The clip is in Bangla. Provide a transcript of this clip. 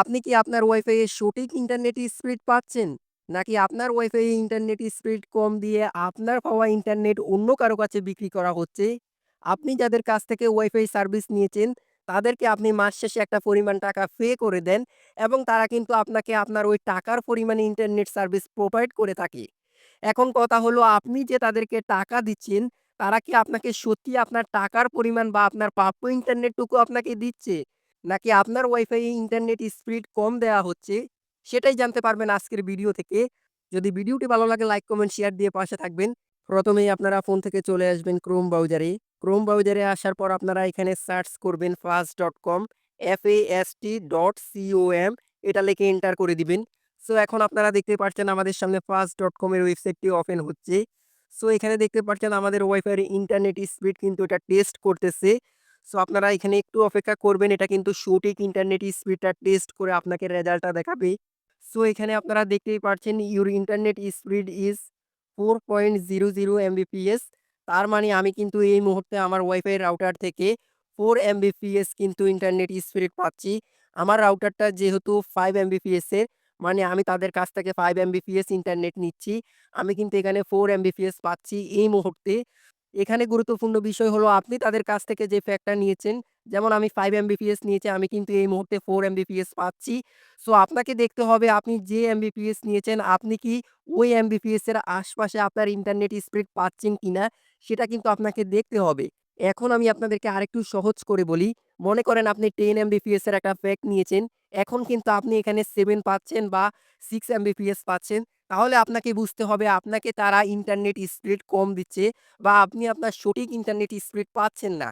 আপনি কি আপনার ওয়াইফাই এর সঠিক ইন্টারনেট স্পিড পাচ্ছেন? নাকি আপনার ওয়াইফাই ইন্টারনেট স্পিড কম দিয়ে আপনার পাওয়া ইন্টারনেট অন্য কারও কাছে বিক্রি করা হচ্ছে? আপনি যাদের কাছ থেকে ওয়াইফাই সার্ভিস নিয়েছেন, তাদেরকে আপনি মাস শেষে একটা পরিমাণ টাকা পে করে দেন এবং তারা কিন্তু আপনাকে আপনার ওই টাকার পরিমাণে ইন্টারনেট সার্ভিস প্রোভাইড করে থাকে। এখন কথা হলো আপনি যে তাদেরকে টাকা দিচ্ছেন, তারা কি আপনাকে সত্যি আপনার টাকার পরিমাণ বা আপনার প্রাপ্য ইন্টারনেটটুকু আপনাকে দিচ্ছে? নাকি আপনার ওয়াইফাই এ ইন্টারনেট স্পিড কম দেয়া হচ্ছে? সেটাই জানতে পারবেন আজকের ভিডিও থেকে। যদি ভিডিওটি ভালো লাগে লাইক, কমেন্ট, শেয়ার দিয়ে পাশে থাকবেন। প্রথমেই আপনারা ফোন থেকে চলে আসবেন ক্রোম ব্রাউজারে। ক্রোম ব্রাউজারে আসার পর আপনারা এখানে সার্চ করবেন fast.com F-A-S-T.com এটা লিখে এন্টার করে দিবেন। সো এখন আপনারা দেখতে পাচ্ছেন আমাদের সামনে fast.com এর ওয়েবসাইটটি ওপেন হচ্ছে। সো এখানে দেখতে পাচ্ছেন আমাদের ওয়াইফাই এর ইন্টারনেট স্পিড কিন্তু এটা টেস্ট করতেছে। সো আপনারা এখানে একটু অপেক্ষা করবেন। এটা কিন্তু সঠিক ইন্টারনেট স্পিডটা টেস্ট করে আপনাকে রেজাল্টটা দেখাবে। সো এখানে আপনারা দেখতেই পাচ্ছেন your internet speed is 4.00 Mbps তার মানে আমি কিন্তু এই মুহূর্তে আমার ওয়াইফাই রাউটার থেকে ফোর এমবিপিএস কিন্তু ইন্টারনেট স্পিড পাচ্ছি। আমার রাউটারটা যেহেতু 5 Mbps এর মানে আমি তাদের কাছ থেকে 5 Mbps ইন্টারনেট নিচ্ছি। আমি কিন্তু এখানে 4 Mbps পাচ্ছি এই মুহূর্তে। এখানে গুরুত্বপূর্ণ বিষয় হলো আপনি তাদের কাছ থেকে যে প্যাকটা নিয়েছেন, যেমন আমি 5 Mbps নিয়েছি আমি কিন্তু এই মুহূর্তে 4 Mbps পাচ্ছি। সো আপনাকে দেখতে হবে আপনি যে Mbps নিয়েছেন আপনি কি ওই Mbps এর আশপাশে আপনার ইন্টারনেট স্পিড পাচ্ছেন কিনা সেটা কিন্তু আপনাকে দেখতে হবে। এখন আমি আপনাদেরকে আরেকটু সহজ করে বলি। মনে করেন আপনি 10 Mbps এর একটা প্যাক নিয়েছেন। এখন কিন্তু আপনি এখানে সেভেন পাচ্ছেন বা 6 Mbps পাচ্ছেন। তাহলে আপনাকে বুঝতে হবে আপনাকে তারা ইন্টারনেট স্পিড কম দিচ্ছে বা আপনি আপনার সঠিক ইন্টারনেট স্পিড পাচ্ছেন না।